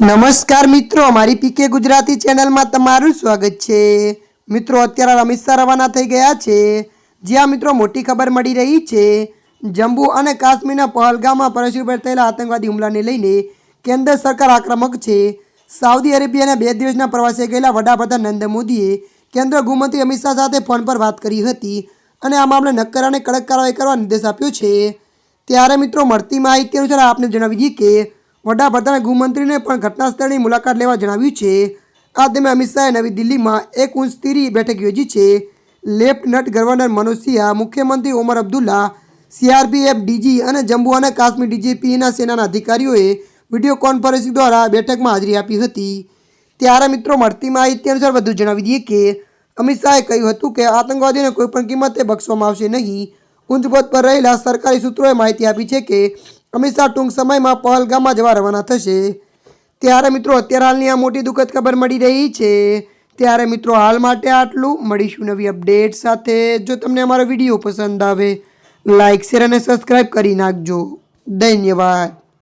નમસ્કાર મિત્રો મારી પીકે ગુજરાતી ચેનલમાં તમારું સ્વાગત છે. મિત્રો, અત્યારે અમિત શાહ રવાના થઈ ગયા છે. જ્યાં મિત્રો મોટી ખબર મળી રહી છે, જમ્મુ અને કાશ્મીરના પહલગામમાં પરસ્યુ પર થયેલા આતંકવાદી હુમલાને લઈને કેન્દ્ર સરકાર આક્રમક છે. સાઉદી અરેબિયાના બે દિવસના પ્રવાસે ગયેલા વડાપ્રધાન નરેન્દ્ર મોદીએ કેન્દ્ર ગૃહમંત્રી અમિત શાહ સાથે ફોન પર વાત કરી હતી અને આ મામલે નક્કર અને કડક કાર્યવાહી કરવા નિર્દેશ આપ્યો છે. ત્યારે મિત્રો, મળતી માહિતી અનુસાર આપને જણાવી દઈએ કે વડાપ્રધાને ગૃહમંત્રીને પણ ઘટના સ્થળની મુલાકાત લેવા જણાવ્યું છે. આ દરમિયાન અમિત શાહે નવી દિલ્હીમાં એક ઉચ્ચ સ્તરીય બેઠક યોજી છે. લેફ્ટનન્ટ ગવર્નર મનોજ મુખ્યમંત્રી ઓમર અબ્દુલ્લા, સીઆરપીએફ ડીજી અને જમ્મુ અને કાશ્મીર ડીજીપીના સેનાના અધિકારીઓએ વીડિયો કોન્ફરન્સિંગ દ્વારા બેઠકમાં હાજરી આપી હતી. ત્યારે મિત્રો, મળતી માહિતી અનુસાર વધુ જણાવી દઈએ કે, અમિત શાહે કહ્યું હતું કે, આતંકવાદીઓને કોઈપણ કિંમતે બક્ષવામાં આવશે નહીં. પદ પર રહેલા સરકારી સૂત્રોએ માહિતી આપી છે કે અમિત શાહ ટૂંક સમયમાં પહલગામમાં જવા રવાના થશે. ત્યારે મિત્રો, અત્યારે હાલની આ મોટી દુઃખદ ખબર મળી રહી છે. ત્યારે મિત્રો, હાલ માટે આટલું. મળીશું નવી અપડેટ સાથે. જો તમને અમારો વીડિયો પસંદ આવે લાઇક શેર અને સબસ્ક્રાઈબ કરી નાખજો. ધન્યવાદ.